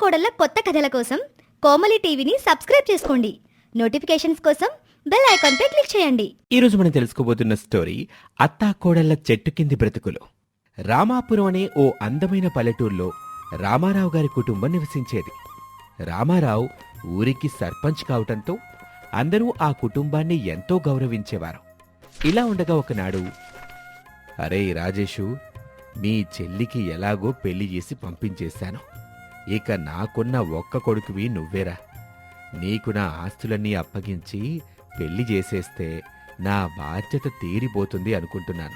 కోడళ్ళ కొత్త కథల కోసం కోమలి టీవీని సబ్స్క్రైబ్ చేసుకోండి. నోటిఫికేషన్స్ కోసం బెల్ ఐకాన్పై క్లిక్ చేయండి. ఈరోజు మనం తెలుసుకోబోతున్న స్టోరీ అత్తా కోడళ్ళ చెట్టు కింది బ్రతుకులు. రామాపురం అనే ఓ అందమైన పల్లెటూరులో రామారావు గారి కుటుంబం నివసించేది. రామారావు ఊరికి సర్పంచ్ కావటంతో అందరూ ఆ కుటుంబాన్ని ఎంతో గౌరవించేవారు. ఇలా ఉండగా ఒకనాడు అరే రాజేషు మీ చెల్లికి ఎలాగో పెళ్ళి చేసి పంపించేశాను. ఇక నాకున్న ఒక్క కొడుకువి నువ్వేరా. నీకు నా ఆస్తులన్నీ అప్పగించి పెళ్ళి చేసేస్తే నా బాధ్యత తీరిపోతుంది అనుకుంటున్నాను.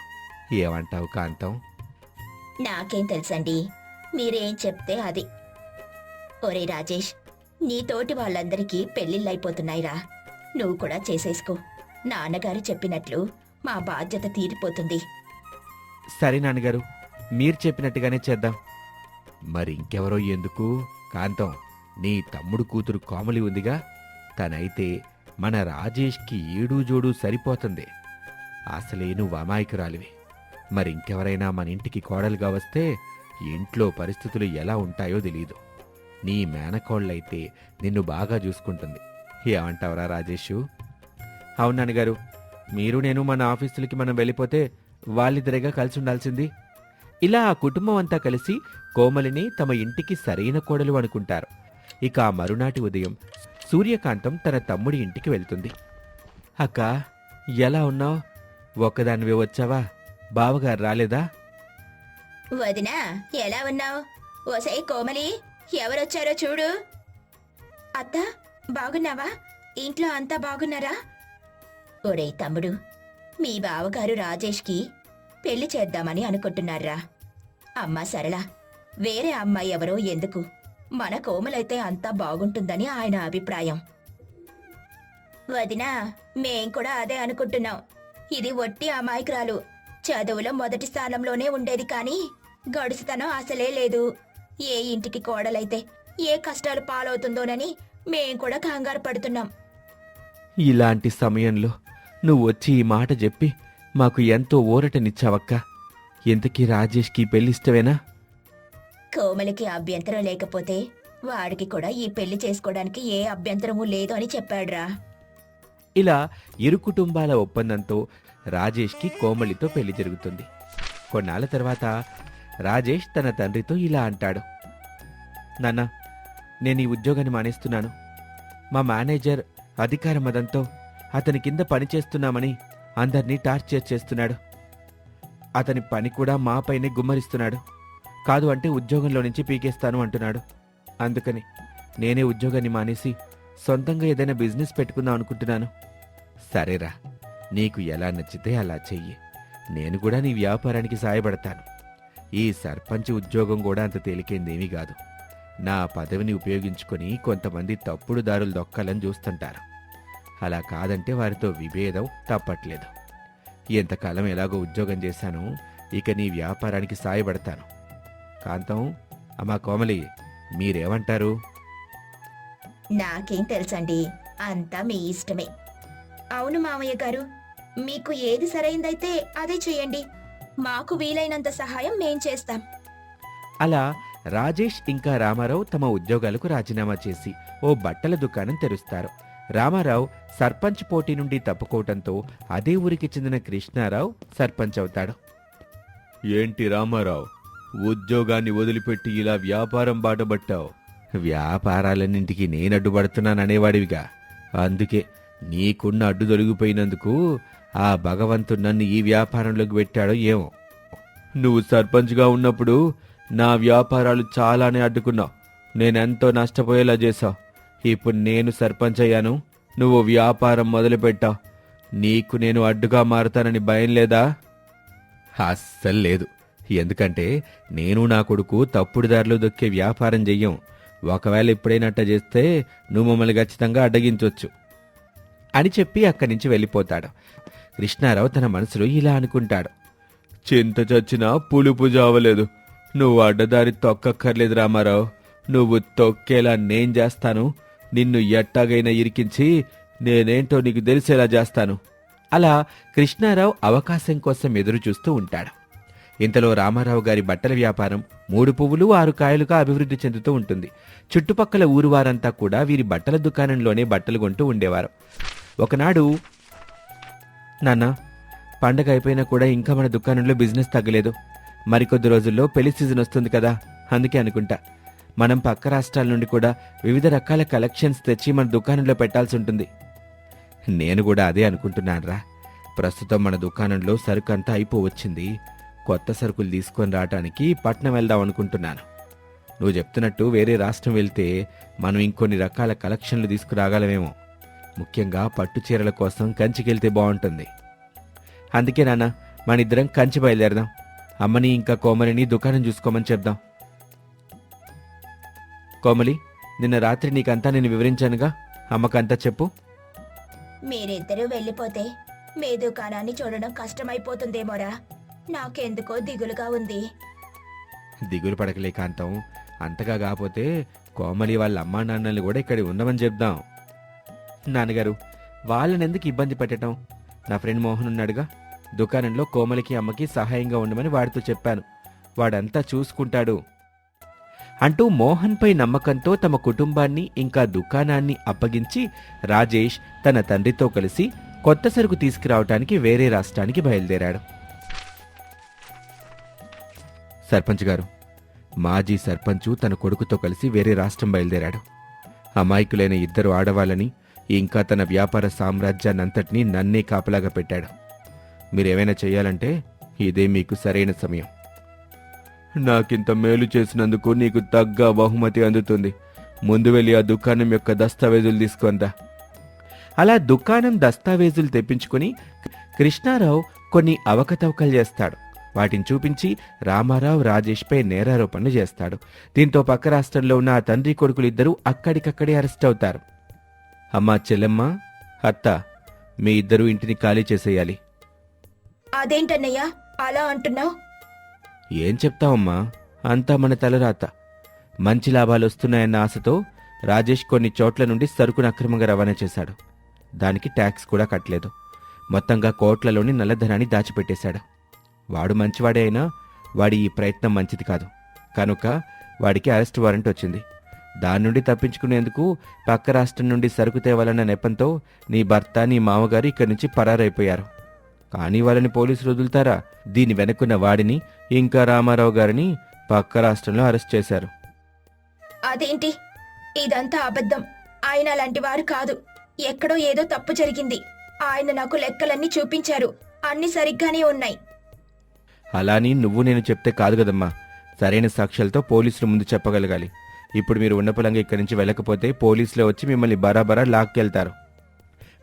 ఏమంటావు కాంతం? నాకేం తెలుసండి మీరేం చెప్తే అది. ఒరే రాజేష్ నీతోటి వాళ్ళందరికీ పెళ్ళిళ్ళైపోతున్నాయిరా. నువ్వు కూడా చేసేసుకో. నాన్నగారు చెప్పినట్లు మా బాధ్యత తీరిపోతుంది. సరే నాన్నగారు మీరు చెప్పినట్టుగానే చేద్దాం. మరి ఇంకెవరో ఎందుకు? కాంతం నీ తమ్ముడు కూతురు కోమలి ఉందిగా? తనైతే మన రాజేష్కి ఏడూ జోడు సరిపోతుంది. అసలే నువ్వు అమాయకురాలివి. మరి ఇంకెవరైనా మన ఇంటికి కోడలుగా వస్తే ఇంట్లో పరిస్థితులు ఎలా ఉంటాయో తెలీదు. నీ మేనకోళ్ళైతే నిన్ను బాగా చూసుకుంటుంది. ఏమంటావురా రాజేషు? అవునాన్నగారు మీరు నేను మన ఆఫీసులకి మనం వెళ్ళిపోతే వాళ్ళిద్దరేగా కలిసి ఉండాల్సింది. ఇలా ఆ కుటుంబం అంతా కలిసి కోమలిని తమ ఇంటికి సరైన కోడలు అనుకుంటారు. ఇక ఆ మరునాటి ఉదయం సూర్యకాంతం తన తమ్ముడి ఇంటికి వెళ్తుంది. అక్క ఎలా ఉన్నావు? ఒక్కదానివే వచ్చావా? బావగారు రాలేదా? వదినా ఎలా ఉన్నావు? ఓసై కోమలి ఎవరొచ్చారో చూడు. అత్త బాగున్నావా? ఇంట్లో అంతా బాగున్నారా? ఒరే తమ్ముడు మీ బావగారు రాజేష్కి పెళ్ళి చేద్దామని అనుకుంటున్నారా? అమ్మా సరళ వేరే అమ్మాయి ఎవరో ఎందుకు? మన కోమలైతే అంతా బాగుంటుందని ఆయన అభిప్రాయం. వదినా మేం కూడా అదే అనుకుంటున్నాం. ఇది ఒట్టి అమాయకురాలు. చదువులో మొదటి స్థానంలోనే ఉండేది కానీ గడుసుతనం అసలే లేదు. ఏ ఇంటికి కోడలైతే ఏ కష్టాలు పాలవుతుందోనని మేం కూడా కంగారు పడుతున్నాం. ఇలాంటి సమయంలో నువ్వు వచ్చి ఈ మాట చెప్పి మాకు ఎంతో ఊరటనిచ్చావక్క. ఇంతకీ రాజేష్కి పెళ్ళిష్టవేనా కోమలికి అభ్యంతరం లేకపోతే వాడికి కూడా ఈ పెళ్ళి చేసుకోవడానికి ఏ అభ్యంతరమూ లేదు అని చెప్పాడురా. ఇలా ఇరు కుటుంబాల ఒప్పందంతో రాజేష్కి కోమలితో పెళ్ళి జరుగుతుంది. కొన్నాళ్ళ తర్వాత రాజేష్ తన తండ్రితో ఇలా అంటాడు. నాన్న నేను ఈ ఉద్యోగాన్ని మానేస్తున్నాను. మా మేనేజర్ అధికార మదంతో అతని కింద పనిచేస్తున్నామని అందర్నీ టార్చర్ చేస్తున్నాడు. అతని పని కూడా మాపైనే గుమ్మరిస్తున్నాడు. కాదు అంటే ఉద్యోగంలో నుంచి పీకేస్తాను అంటున్నాడు. అందుకని నేనే ఉద్యోగాన్ని మానేసి సొంతంగా ఏదైనా బిజినెస్ పెట్టుకుందాం అనుకుంటున్నాను. సరేరా నీకు ఎలా నచ్చితే అలా చెయ్యి. నేను కూడా నీ వ్యాపారానికి సాయపడతాను. ఈ సర్పంచ్ ఉద్యోగం కూడా అంత తేలికేందేమీ కాదు. నా పదవిని ఉపయోగించుకొని కొంతమంది తప్పుడు దారులు దొక్కాలని చూస్తుంటారు. అలా కాదంటే వారితో విభేదం తప్పట్లేదు. ఎంతకాలం ఎలాగో ఉద్యోగం చేశాను ఇక నీ వ్యాపారానికి సాయపడతాను. కాంతం అమ్మా కోమలి మీరేమంటారు? నాకేం తెలుసండి అంతా మీ ఇష్టమే. అవును మామయ్య గారు మీకు ఏది సరైందైతే అదే చెయ్యండి మాకు వీలైనంత సహాయం మేం చేస్తాం. అలా రాజేష్ ఇంకా రామారావు తమ ఉద్యోగాలకు రాజీనామా చేసి ఓ బట్టల దుకాణం తెరుస్తారు. రామారావు సర్పంచ్ పోటీ నుండి తప్పుకోవటంతో అదే ఊరికి చెందిన కృష్ణారావు సర్పంచ్ అవుతాడు. ఏంటి రామారావు? ఉద్యోగాన్ని వదిలిపెట్టి ఇలా వ్యాపారం బాటబట్టావు వ్యాపారాలన్నింటికి నేను అడ్డుపడుతున్నాననేవాడివిగా అందుకే నీకున్న అడ్డు తొలగిపోయినందుకు ఆ భగవంతుడు నన్ను ఈ వ్యాపారంలోకి పెట్టాడో ఏమో. నువ్వు సర్పంచ్గా ఉన్నప్పుడు నా వ్యాపారాలు చాలానే అడ్డుకున్నావు. నేనెంతో నష్టపోయేలా చేశావు. ఇప్పుడు నేను సర్పంచ్ అయ్యాను. నువ్వు వ్యాపారం మొదలుపెట్టావు నీకు నేను అడ్డుగా మారుతానని భయం లేదా? అస్సలు లేదు. ఎందుకంటే నేను నా కొడుకు తప్పుడు దారిలో దొక్కే వ్యాపారం చెయ్యం. ఒకవేళ ఇప్పుడైనట్ట చేస్తే నువ్వు మమ్మల్ని ఖచ్చితంగా అడ్డగించవచ్చు అని చెప్పి అక్కడి నుంచి వెళ్ళిపోతాడు. కృష్ణారావు తన మనసులో ఇలా అనుకుంటాడు. చింత చచ్చినా పులుపు జావలేదు నువ్వు అడ్డదారి తొక్కక్కర్లేదు రామారావు. నువ్వు తొక్కేలా నేను చేస్తాను. నిన్ను ఎట్టాగైనా ఇరికించి నేనేంటో నీకు తెలిసేలా చేస్తాను. అలా కృష్ణారావు అవకాశం కోసం ఎదురు చూస్తూ ఉంటాడు. ఇంతలో రామారావు గారి బట్టల వ్యాపారం మూడు పువ్వులు ఆరు కాయలుగా అభివృద్ధి చెందుతూ ఉంటుంది. చుట్టుపక్కల ఊరు వారంతా కూడా వీరి బట్టల దుకాణంలోనే బట్టలు కొంటూ ఉండేవారు. ఒకనాడు నాన్న పండగ అయిపోయినా కూడా ఇంకా మన దుకాణంలో బిజినెస్ తగ్గలేదు. మరికొద్ది రోజుల్లో పెళ్ళి సీజన్ వస్తుంది కదా అందుకే అనుకుంటా. మనం పక్క రాష్ట్రాల నుండి కూడా వివిధ రకాల కలెక్షన్స్ తెచ్చి మన దుకాణంలో పెట్టాల్సి ఉంటుంది. నేను కూడా అదే అనుకుంటున్నానురా. ప్రస్తుతం మన దుకాణంలో సరుకు అంతా అయిపోవచ్చింది. కొత్త సరుకులు తీసుకొని రావడానికి పట్నం వెళ్దాం అనుకుంటున్నాను. నువ్వు చెప్తున్నట్టు వేరే రాష్ట్రం వెళ్తే మనం ఇంకొన్ని రకాల కలెక్షన్లు తీసుకురాగలమేమో. ముఖ్యంగా పట్టు చీరల కోసం కంచికెళ్తే బాగుంటుంది. అందుకే నాన్న మన ఇద్దరం కంచి బయలుదేరదాం. అమ్మని ఇంకా కోమలిని దుకాణం చూసుకోమని చెప్దాం. కోమలి నిన్న రాత్రి నీకంతా నేను వివరించానుగా. అమ్మకంతా చెప్పు. మీరిద్దరూ వెళ్ళిపోతే మీ దుకాణాన్ని చూడడం కష్టమైపోతుందేమోరా? నాకెందుకో దిగులుగా ఉంది. దిగులు పడకలే కాంతం అంతగా కాకపోతే కోమలి వాళ్ళ అమ్మా నాన్నల్ని కూడా ఇక్కడ ఉండమని చెప్దాం. నాన్నగారు వాళ్ళని ఎందుకు ఇబ్బంది పెట్టడం నా ఫ్రెండ్ మోహన్ ఉన్నాడుగా. దుకాణంలో కోమలికి అమ్మకి సహాయంగా ఉండమని వాడితో చెప్పాను. వాడంతా చూసుకుంటాడు. అంటూ మోహన్పై నమ్మకంతో తమ కుటుంబాన్ని ఇంకా దుకాణాన్ని అప్పగించి రాజేష్ తన తండ్రితో కలిసి కొత్త సరుకు తీసుకురావటానికి వేరే రాష్ట్రానికి బయలుదేరాడు. సర్పంచ్ గారు మాజీ సర్పంచు తన కొడుకుతో కలిసి వేరే రాష్ట్రం బయలుదేరాడు. అమాయకులైన ఇద్దరు ఆడవాళ్ళని ఇంకా తన వ్యాపార సామ్రాజ్యాన్నంతటినీ నన్నే కాపలాగా పెట్టాడు. మీరేమైనా చేయాలంటే ఇదే మీకు సరైన సమయం. నాకింత మేలు చేసినందుకు నీకు తగ్గ బహుమతి అందుతుంది. ముందు వెళ్ళి ఆ దుకాణం యొక్క దస్తావేజులు తీసుకొందా అలా దుకాణం దస్తావేజులు తెప్పించుకుని కృష్ణారావు కొన్ని అవకతవకలు చేస్తాడు. వాటిని చూపించి రామారావు రాజేష్పై నేరారోపణలు చేస్తాడు. దీంతో పక్క రాష్ట్రంలో ఉన్న ఆ తండ్రి కొడుకులిద్దరూ అక్కడికక్కడే అరెస్ట్ అవుతారు. అమ్మా చెల్లెమ్మ అత్త మీ ఇద్దరూ ఇంటిని ఖాళీ చేసేయాలి. అదేంటన్నయ్యా? అలా అంటున్నావు? ఏం చెప్తావమ్మా? అంతా మన తలరాత. మంచి లాభాలు వస్తున్నాయన్న ఆశతో రాజేష్ కొన్ని చోట్ల నుండి సరుకును అక్రమంగా రవాణా చేశాడు. దానికి ట్యాక్స్ కూడా కట్టలేదు. మొత్తంగా కోట్లలోని నల్లధనాన్ని దాచిపెట్టేశాడు. వాడు మంచివాడే అయినా వాడి ఈ ప్రయత్నం మంచిది కాదు. కనుక వాడికి అరెస్ట్ వారెంట్ వచ్చింది. దాని నుండి తప్పించుకునేందుకు పక్క రాష్ట్రం నుండి సరుకు తేవాలన్న నెపంతో నీ భర్త నీ మామగారు ఇక్కడి నుంచి పరారైపోయారు. కానీ వాళ్ళని పోలీసులు వదులుతారా? దీని వెనుకున్న వాడిని ఇంకా రామారావు గారిని పక్క రాష్ట్రంలో అరెస్ట్ చేశారు. అదేంటి? ఇదంతా అబద్ధం. ఆయన అలాంటి వారు కాదు. ఎక్కడో ఏదో తప్పు జరిగింది. ఆయన నాకు లెక్కలన్నీ చూపించారు. అన్ని సరిగ్గానే ఉన్నాయి. అలాని నువ్వు నేను చెప్తే కాదు కదమ్మా. సరైన సాక్ష్యాలతో పోలీసుల ముందు చెప్పగలగాలి. ఇప్పుడు మీరు ఉన్నపలంగా ఇక్కడి నుంచి వెళ్ళకపోతే పోలీసులు వచ్చి మిమ్మల్ని బరాబరా లాక్కెళ్తారు.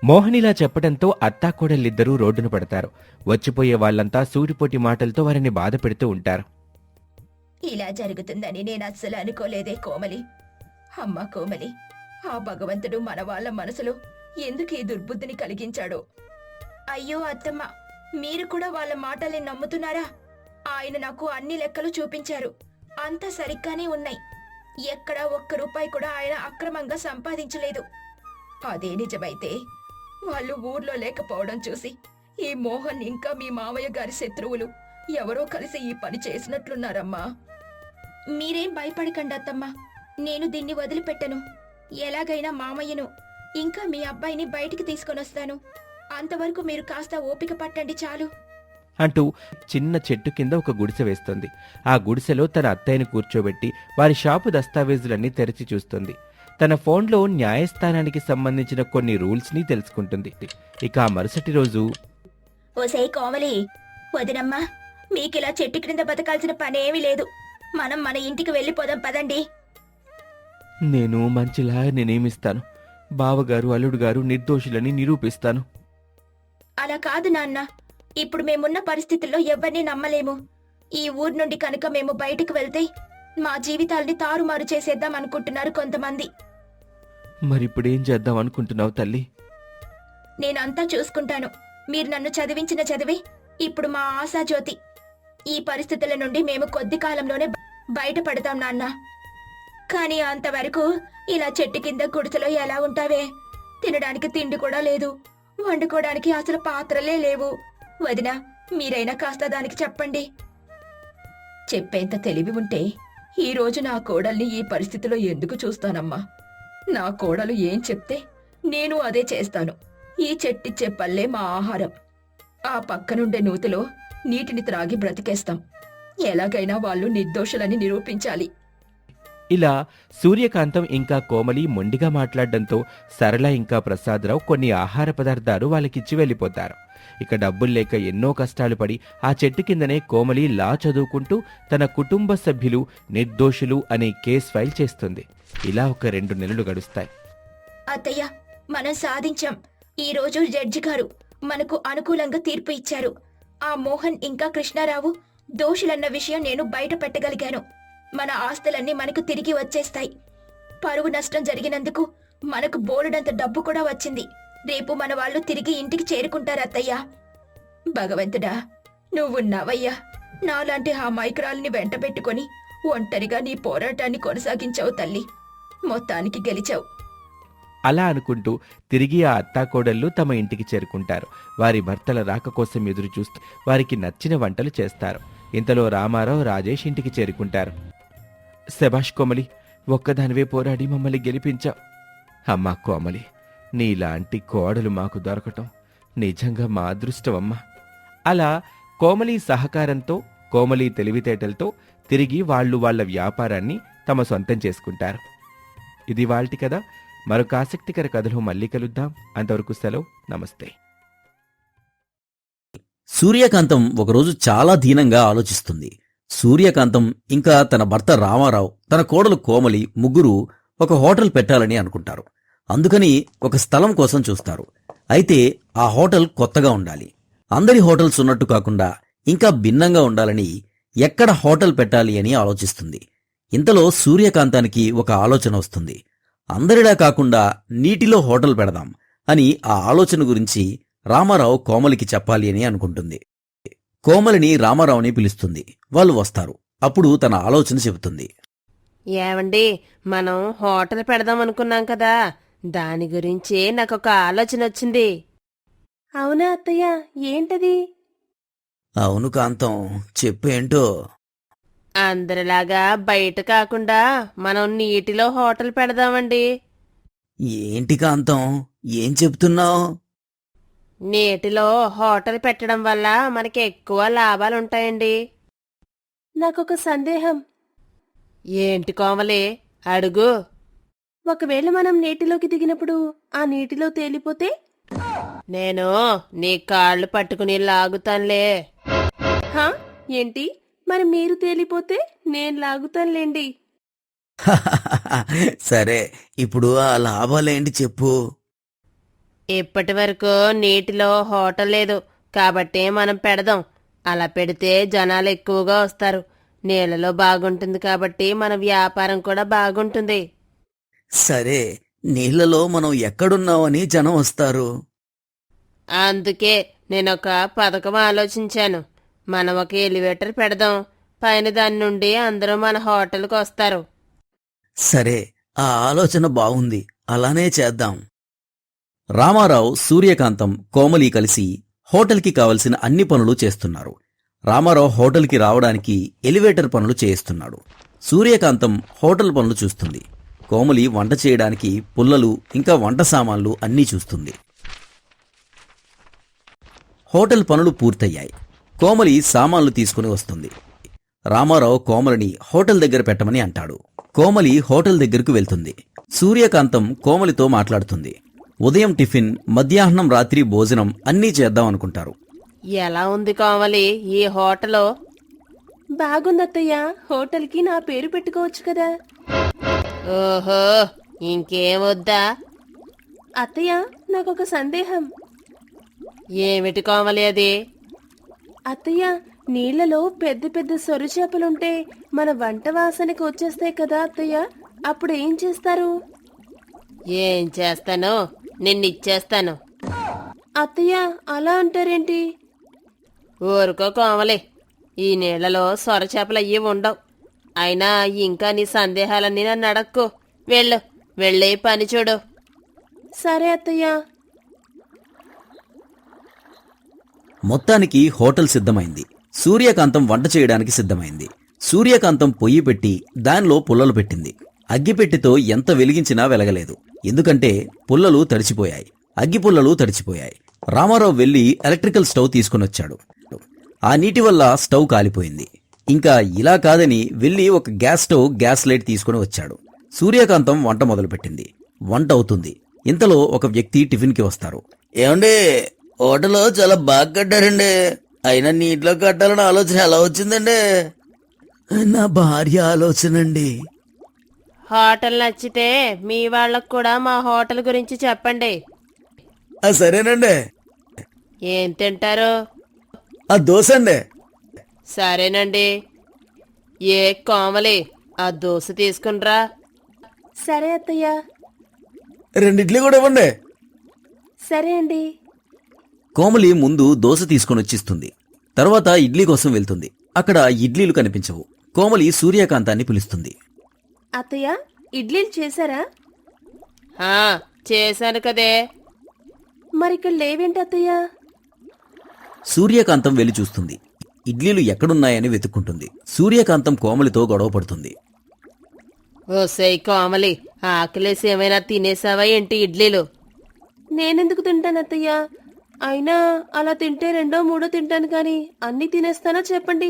మోహనిలా చెప్పడంతో అత్తాకోడళ్ళిద్దరూ రోడ్డున పడతారు. వచ్చిపోయే వాళ్ళంతా సూటిపోటి మాటలతో వారిని బాధ పెడుతూ ఉంటారు. ఇలా జరుగుతుందని నేను అస్సలు అనుకోలేదే కోమలి. అమ్మ కోమలి ఆ భగవంతుడు మన వాళ్ళ మనసులో ఎందుకు ఈ దుర్బుద్ధిని కలిగించాడో? అయ్యో అత్తమ్మ మీరు కూడా వాళ్ళ మాటల్ని నమ్ముతున్నారా? ఆయన నాకు అన్ని లెక్కలు చూపించారు. అంత సరిగ్గానే ఉన్నాయి. ఎక్కడా ఒక్క రూపాయి కూడా ఆయన అక్రమంగా సంపాదించలేదు. అదే నిజమైతే వాళ్ళు ఊర్లో లేకపోవడం చూసి ఈ మోహన్ ఇంకా మీ మావయ్య గారి శత్రువులు ఎవరో కలిసి ఈ పని చేసినట్లున్నారమ్మా. మీరేం భయపడకండి అత్తమ్మా. నేను దీన్ని వదిలిపెట్టను. ఎలాగైనా మామయ్యను ఇంకా మీ అబ్బాయిని బయటికి తీసుకొనొస్తాను అంతవరకు మీరు కాస్త ఓపిక పట్టండి చాలు. అంటూ చిన్న చెట్టు కింద ఒక గుడిసె వేస్తుంది. ఆ గుడిసెలో తన అత్తయ్యను కూర్చోబెట్టి వారి షాపు దస్తావేజులన్నీ తెరిచి చూస్తుంది. తన ఫోన్లో న్యాయస్థానానికి సంబంధించిన కొన్ని రూల్స్ని తెలుసుకుంటుంది. ఇక ఆ మరుసటి రోజు ఓసే కోమలి వదినమ్మా మీకిలా చెట్టు క్రింద బతకాల్సిన పనేమీ లేదు. మనం మన ఇంటికి వెళ్ళిపోదాం పదండి. నేను మంచిలా నేనేమిస్తాను? బావగారు అల్లుడు గారు నిర్దోషులని నిరూపిస్తాను. అలా కాదు నాన్న. ఇప్పుడు మేమున్న పరిస్థితుల్లో ఎవరిని నమ్మలేము. ఈ ఊరు నుండి కనుక మేము బయటికి వెళ్తే మా జీవితాల్ని తారుమారు చేసేద్దాం అనుకుంటున్నారు కొంతమంది. మరిప్పుడేం చేద్దాం అనుకుంటున్నావు తల్లి? నేనంతా చూసుకుంటాను. మీరు నన్ను చదివించిన చదివి ఇప్పుడు మా ఆశాజ్యోతి ఈ పరిస్థితుల నుండి మేము కొద్ది కాలంలోనే బయటపడతాం నాన్న. కానీ అంతవరకు ఇలా చెట్టు కింద గుడిసెలో ఎలా ఉంటావే? తినడానికి తిండి కూడా లేదు. వండుకోవడానికి అసలు పాత్రలే లేవు. వదినా మీరైనా కాస్త దానికి చెప్పండి. చెప్పేంత తెలివి ఉంటే ఈ రోజు నా కోడల్ని ఈ పరిస్థితిలో ఎందుకు చూస్తానమ్మా? నా కోడలు ఏం చెప్తే నేను అదే చేస్తాను. ఈ చెట్టిచ్చే పల్లె మా ఆహారం. ఆ పక్కనుండే నూతిలో నీటిని త్రాగి బ్రతికేస్తాం. ఎలాగైనా వాళ్ళు నిర్దోషులని నిరూపించాలి. ఇలా సూర్యకాంతం ఇంకా కోమలి మొండిగా మాట్లాడడంతో సరళ ఇంకా ప్రసాదరావు కొన్ని ఆహార పదార్థాలు వాళ్ళకిచ్చి వెళ్ళిపోతారు. ఇక డబ్బులు లేక ఎన్నో కష్టాలు పడి ఆ చెట్టు కిందనే కోమలి లా చదువుకుంటూ తన కుటుంబ సభ్యులు నిర్దోషులు అనే కేస్ ఫైల్ చేస్తుంది. ఇలా ఒక రెండు నెలలు గడుస్తాయి. అత్తయ్య మనం సాధించాం. ఈ రోజు జడ్జి గారు మనకు అనుకూలంగా తీర్పు ఇచ్చారు. ఆ మోహన్ ఇంకా కృష్ణారావు దోషులన్న విషయం నేను బయట పెట్టగలిగాను. మన ఆస్తులన్నీ మనకు తిరిగి వచ్చేస్తాయి. పరువు నష్టం జరిగినందుకు మనకు బోలెడంత డబ్బు కూడా వచ్చింది. రేపు మన వాళ్ళు తిరిగి ఇంటికి చేరుకుంటారు అత్తయ్యా. భగవంతుడా నువ్వున్నావయ్యా. నాలాంటి ఆ మైక్రాల్ని వెంట పెట్టుకొని ఒంటరిగా నీ పోరాటాన్ని కొనసాగించావు తల్లి. మొత్తానికి గెలిచావు. అలా అనుకుంటూ తిరిగి ఆ అత్తాకోడళ్ళు తమ ఇంటికి చేరుకుంటారు. వారి భర్తల రాక కోసం ఎదురు చూస్తూ వారికి నచ్చిన వంటలు చేస్తారు. ఇంతలో రామారావు రాజేష్ ఇంటికి చేరుకుంటారు. శభాష్ కోమలి ఒక్కదానివే పోరాడి మమ్మల్ని గెలిపించావు అమ్మా కోమలి నీలాంటి కోడలు మాకు దొరకటం నిజంగా మా అదృష్టమమ్మా. అలా కోమలి సహకారంతో కోమలి తెలివితేటలతో తిరిగి వాళ్ళు వాళ్ళ వ్యాపారాన్ని తమ సొంతం చేసుకుంటారు. ఇది వాళ్ళటి కదా మరొక ఆసక్తికర కథలో మళ్ళీ కలుద్దాం. అంతవరకు సెలవు. నమస్తే. సూర్యకాంతం ఒకరోజు చాలా దీనంగా ఆలోచిస్తుంది. సూర్యకాంతం ఇంకా తన భర్త రామారావు తన కోడలు కోమలి ముగ్గురు ఒక హోటల్ పెట్టాలని అనుకుంటారు. అందుకని ఒక స్థలం కోసం చూస్తారు. అయితే ఆ హోటల్ కొత్తగా ఉండాలి. అందరి హోటల్స్ ఉన్నట్టు కాకుండా ఇంకా భిన్నంగా ఉండాలని ఎక్కడ హోటల్ పెట్టాలి అని ఆలోచిస్తుంది. ఇంతలో సూర్యకాంతానికి ఒక ఆలోచన వస్తుంది. అందరిలా కాకుండా నీటిలో హోటల్ పెడదాం అని ఆ ఆలోచన గురించి రామారావు కోమలికి చెప్పాలి అని అనుకుంటుంది. కోమలిని రామారావుని పిలుస్తుంది. వాళ్ళు వస్తారు. అప్పుడు తన ఆలోచన చెబుతుంది. ఏవండి మనం హోటల్ పెడదాం అనుకున్నాం కదా. దాని గురించి నాకొక ఆలోచన వచ్చింది. అవునా అత్తయ్య? ఏంటది? అవును కాంతం చెప్పేంటో అందరిలాగా బయట కాకుండా మనం నీటిలో హోటల్ పెడదామండి. ఏంటి కాంతం ఏం చెప్తున్నావు? నీటిలో హోటల్ పెట్టడం వల్ల మనకి ఎక్కువ లాభాలుంటాయండి. నాకొక సందేహం. ఏంటి కోమలి? అడుగు. ఒకవేళ మనం నీటిలోకి దిగినప్పుడు ఆ నీటిలో తేలిపోతే? నేను నీ కాళ్ళు పట్టుకుని లాగుతానులే. హా? ఏంటి? మరి మీరు తేలిపోతే నేను లాగుతానులేండి. సరే ఇప్పుడు ఆ లాభాలేంటి చెప్పు. ఇప్పటి వరకు నీటిలో హోటల్ లేదు. కాబట్టి మనం పెడదాం. అలా పెడితే జనాలు ఎక్కువగా వస్తారు. నీళ్ళలో బాగుంటుంది కాబట్టి మన వ్యాపారం కూడా బాగుంటుంది. సరే నీళ్ళలో మనం ఎక్కడున్నామని జనం వస్తారు. అందుకే నేను ఒక పథకం ఆలోచించాను. మనం ఒక ఎలివేటర్ పెడదాం. పైన దాని నుండి అందరూ మన హోటల్కి వస్తారు. సరే ఆ ఆలోచన బావుంది అలానే చేద్దాం. రామారావు సూర్యకాంతం కోమలి కలిసి హోటల్కి కావలసిన అన్ని పనులు చేస్తున్నారు. రామారావు హోటల్కి రావడానికి ఎలివేటర్ పనులు చేయిస్తున్నాడు. సూర్యకాంతం హోటల్ పనులు చూస్తుంది. కోమలి వంట చేయడానికి పుల్లలు ఇంకా వంట సామాన్లు అన్నీ చూస్తుంది. హోటల్ పనులు పూర్తయ్యాయి. కోమలి సామాన్లు తీసుకుని వస్తుంది. రామారావు కోమలిని హోటల్ దగ్గర పెట్టమని అంటాడు. కోమలి హోటల్ దగ్గరకు వెళ్తుంది. సూర్యకాంతం కోమలితో మాట్లాడుతుంది. ఉదయం టిఫిన్ మధ్యాహ్నం రాత్రి భోజనం అన్నీ చేద్దాం అనుకుంటారు ఎలా ఉంది కోమలి ఈ హోటలో? బాగుందత్తయ్య. హోటల్కి నా పేరు పెట్టుకోవచ్చు కదా. ఓహో ఇంకేం వద్దా అత్తయ్య నాకొక సందేహం. ఏమిటి కోమలి అది? అత్తయ్య నీళ్ళలో పెద్ద పెద్ద సొరు చేపలుంటే మన వంట వాసనకి వచ్చేస్తాయి కదా అత్తయ్య. అప్పుడు ఏం చేస్తారు? ఏం చేస్తాను? నిన్నిచ్చేస్తాను. అత్తయ్య అలా అంటారేంటి? ఊరుకో కోమలి. ఈ నీళ్ళలో సొర చేపలు అయ్యి ఉండవు. అయినా ఇంకా నీ సందేహాలన్నీ నన్ను అడక్కు. వెళ్ళు వెళ్ళే పని చూడు. సరే అత్తయ్య. మొత్తానికి హోటల్ సిద్ధమైంది. సూర్యకాంతం వంట చేయడానికి సిద్ధమైంది. సూర్యకాంతం పొయ్యి పెట్టి దానిలో పుల్లలు పెట్టింది. అగ్గిపెట్టెతో ఎంత వెలిగించినా వెలగలేదు. ఎందుకంటే పుల్లలు తడిచిపోయాయి. అగ్గి పుల్లలు తడిచిపోయాయి. రామారావు వెళ్ళి ఎలక్ట్రికల్ స్టవ్ తీసుకునొచ్చాడు. ఆ నీటి వల్ల స్టవ్ కాలిపోయింది. ఇంకా ఇలా కాదని వెళ్ళి ఒక గ్యాస్ స్టవ్ గ్యాస్ లైట్ తీసుకుని వచ్చాడు. సూర్యకాంతం వంట మొదలుపెట్టింది. వంట అవుతుంది. ఇంతలో ఒక వ్యక్తి టిఫిన్కి వస్తారు. ఏమండి హోటల్లో చాలా బాగా కట్టారండి. అయినా నీటిలో కట్టాలన్న ఆలోచన ఎలా వచ్చిందండి? నా భార్య ఆలోచన అండి. హోటల్ నచ్చితే మీ వాళ్ళకు కూడా మా హోటల్ గురించి చెప్పండి. సరేనండి. ఏం తింటారు? ఆ దోశ అండి సరేనండి. ఏ కోమలి ఆ దోశ తీసుకునిరా సరే అత్తయ్య. రెండు ఇడ్లీ కూడా ఇవ్వండి. సరే అండి. కోమలి ముందు దోశ తీసుకొని వచ్చిస్తుంది. తర్వాత ఇడ్లీ కోసం వెళ్తుంది. అక్కడ ఇడ్లీలు కనిపించవు. కోమలి సూర్యకాంతాన్ని పిలుస్తుంది. అత్తయ్య ఇడ్లీలు చేశారా? చేశాను కదే. మరి ఇక్కడ లేవేంటి అత్తయ్య? సూర్యకాంతం వెళ్ళి చూస్తుంది. ఇడ్లీలు ఎక్కడున్నాయని వెతుక్కుంటుంది. సూర్యకాంతం కోమలితో గొడవ పడుతుంది. ఓసై కోమలి ఆకలేసి ఏమైనా తినేసావా ఏంటి ఇడ్లీలు? నేనెందుకు తింటాను అత్తయ్య? అయినా అలా తింటే రెండో మూడో తింటాను కానీ అన్ని తినేస్తానో చెప్పండి?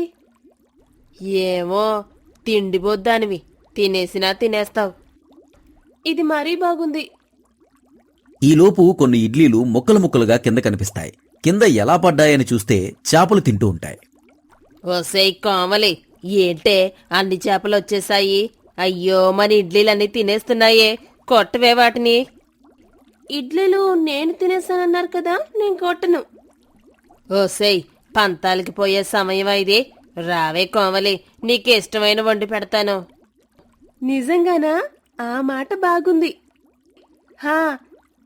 ఏమో తిండిపోద్దానివి. తినేసినా తినేస్తావు. ఇది మరీ బాగుంది. ఈలోపు కొన్ని ఇడ్లీలు ముక్కలు ముక్కలుగా కింద కనిపిస్తాయి. కింద ఎలా పడ్డాయని చూస్తే చేపలు తింటూ ఉంటాయి. ఓసై కోమలి ఏంటే అన్ని చేపలు వచ్చేసాయి? అయ్యో మన ఇడ్లీలన్నీ తినేస్తున్నాయే. కొట్టవే వాటిని. ఇడ్లీలు నేను తినేసానన్నారు కదా నేను కొట్టను. ఓసేయ్ పంతాలకి పోయే సమయం ఇది రావే కోమలి నీకు ఇష్టమైన వండి పెడతాను. నిజంగానా? ఆ మాట బాగుంది. హా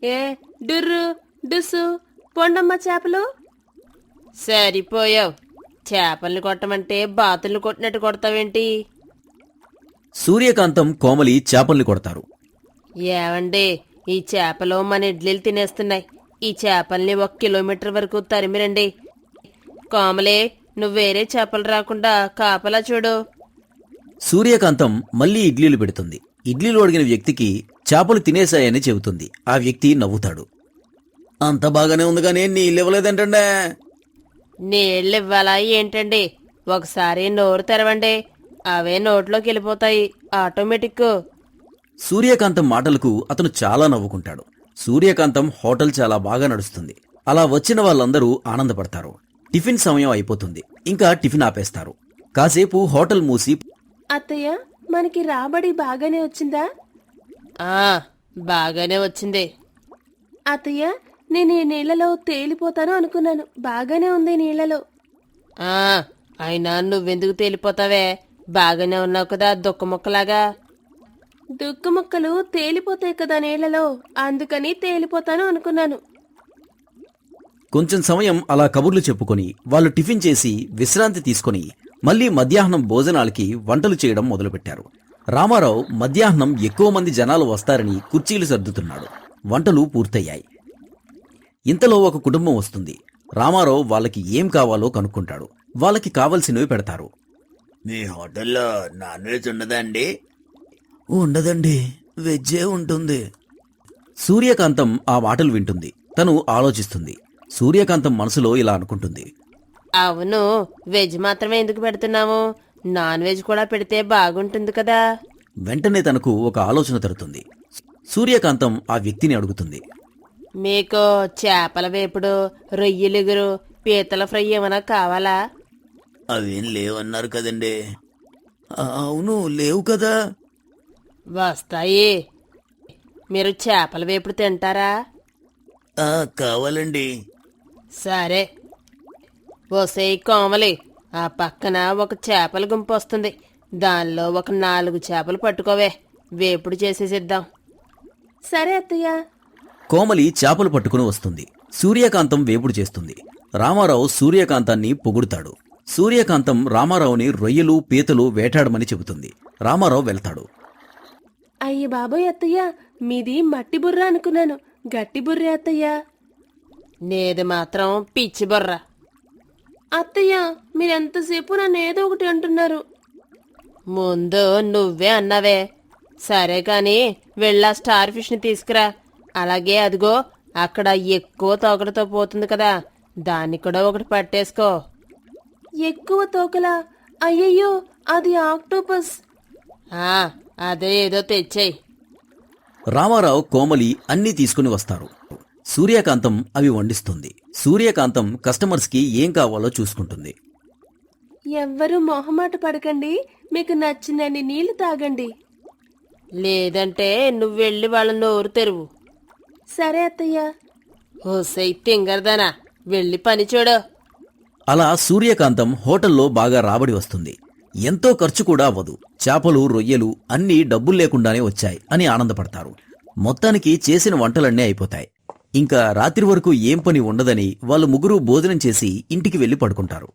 ఏ డుర్రు డుస్సు పొండమ్మ చేపలు? సరిపోయావు. చేపల్ని కొట్టమంటే బాతుల్ని కొట్టినట్టు కొడతావేంటి? సూర్యకాంతం కోమలి చేపల్ని కొడతారు. ఏవండి ఈ చేపలు మన ఇడ్లీలు తినేస్తున్నాయి. ఈ చేపల్ని ఒక కిలోమీటర్ వరకు తరిమిరండి. కోమలే నువ్వు వేరే చేపలు రాకుండా కాపలా చూడు. సూర్యకాంతం మళ్ళీ ఇడ్లీలు పెడుతుంది. ఇడ్లీలు అడిగిన వ్యక్తికి చేపలు తినేశాయని చెబుతుంది. ఆ వ్యక్తి నవ్వుతాడు. అంత బాగానే ఉంది కానీ నీళ్ళు ఇవ్వలేదంటే నీళ్ళు ఇవ్వాలా ఏంటండి? ఒకసారి నోరు తెరవండి. అవే నోట్లోకి వెళ్ళిపోతాయి. ఆటోమేటిక్ సూర్యకాంతం మాటలకు అతను చాలా నవ్వుకుంటాడు. సూర్యకాంతం హోటల్ చాలా బాగా నడుస్తుంది. అలా వచ్చిన వాళ్ళందరూ ఆనందపడతారు. టిఫిన్ సమయం అయిపోతుంది. ఇంకా టిఫిన్ ఆపేస్తారు. కాసేపు హోటల్ మూసి అత్తయ్య మనకి రాబడి బాగానే వచ్చిందా? ఆ బాగానే వచ్చింది. అత్తయ్య నేను ఈ నీళ్ళలో తేలిపోతాను అనుకున్నాను. బాగానే ఉంది నీళ్ళలో. ఆ అయినా నువ్వెందుకు తేలిపోతావే? బాగానే ఉన్నావు కదా దుక్క ముక్కలాగా. దుక్క ముక్కలు తేలిపోతాయి కదా నీళ్ళలో. అందుకని తేలిపోతాను అనుకున్నాను. కొంచెం సమయం అలా కబుర్లు చెప్పుకొని వాళ్ళు టిఫిన్ చేసి విశ్రాంతి తీసుకొని మళ్ళీ మధ్యాహ్నం భోజనాలకి వంటలు చేయడం మొదలుపెట్టారు. రామారావు మధ్యాహ్నం ఎక్కువ మంది జనాలు వస్తారని కుర్చీలు సర్దుతున్నాడు. వంటలు పూర్తయ్యాయి. ఇంతలో ఒక కుటుంబం వస్తుంది. రామారావు వాళ్ళకి ఏం కావాలో కనుక్కుంటాడు. వాళ్ళకి కావలసినవి పెడతారు. మీ హోటల్లో నాన్ వెజ్ ఉండదా అండి ఉండదండి. వెజ్జే ఉంటుంది. సూర్యకాంతం ఆ మాటలు వింటుంది. తను ఆలోచిస్తుంది. సూర్యకాంతం మనసులో ఇలా అనుకుంటుంది. అవును వెజ్ మాత్రమే ఎందుకు పెడుతున్నాము నాన్ వెజ్ కూడా పెడితే బాగుంటుంది కదా. వెంటనే తనకు ఒక ఆలోచన తరుతుంది. సూర్యకాంతం ఆ వ్యక్తిని అడుగుతుంది. మీకు చేపల వేపుడు రొయ్యలిగురు పీతల ఫ్రై ఏమైనా కావాలా? అవేం లేవన్నారు కదండి. అవును లేవు కదా. వస్తాయి. మీరు చేపల వేపుడు తింటారా? కావాలండి. సరే ఓసేయ్ కోమలి. ఆ పక్కన ఒక చేపల గుంపు వస్తుంది. దానిలో ఒక నాలుగు చేపలు పట్టుకోవే. వేపుడు చేసేసిద్దాం. సరే అత్తయ్య. కోమలి చేపలు పట్టుకుని వస్తుంది. సూర్యకాంతం వేపుడు చేస్తుంది. రామారావు సూర్యకాంతాన్ని పొగుడుతాడు. సూర్యకాంతం రామారావుని రొయ్యలు పీతలు వేటాడమని చెబుతుంది. రామారావు వెళ్తాడు. అయ్య బాబోయ్ అత్తయ్య మీది మట్టి బుర్ర అనుకున్నాను. గట్టి బుర్రే అత్తయ్య. నేది మాత్రం పిచ్చి బుర్ర. అత్తయ్య మీరెంతసేపు నన్ను ఏదో ఒకటి అంటున్నారు. ముందు నువ్వే అన్నావే. సరే కాని వెళ్ళా స్టార్ ఫిష్ని తీసుకురా. అలాగే అదిగో అక్కడ ఎక్కువ తోకలతో పోతుంది కదా. దాన్ని కూడా ఒకటి పట్టేసుకో. ఎక్కువ తోకలా? అయ్యయ్యో అది ఆక్టోపస్. అదే ఏదో తెచ్చేయి. రామారావు కోమలి అన్నీ తీసుకుని వస్తారు. సూర్యకాంతం అవి వండిస్తుంది. సూర్యకాంతం కస్టమర్స్కి ఏం కావాలో చూసుకుంటుంది. ఎవ్వరూ మొహమాట పడకండి. మీకు నచ్చినన్ని నీళ్ళు తాగండి. లేదంటే నువ్వు వెళ్ళి వాళ్ళ నోరు తెరువు. సరే అత్తయ్య. ఓసై తింగరదానా వెళ్ళి పని చూడు. అలా సూర్యకాంతం హోటల్లో బాగా రాబడి వస్తుంది. ఎంతో ఖర్చు కూడా అవ్వదు. చేపలు రొయ్యలు అన్నీ డబ్బులు లేకుండానే వచ్చాయి అని ఆనందపడతారు. మొత్తానికి చేసిన వంటలన్నీ అయిపోతాయి. ఇంకా రాత్రి వరకు ఏం పని ఉండదని వాళ్ళు ముగ్గురు భోజనం చేసి ఇంటికి వెళ్ళి పడుకుంటారు.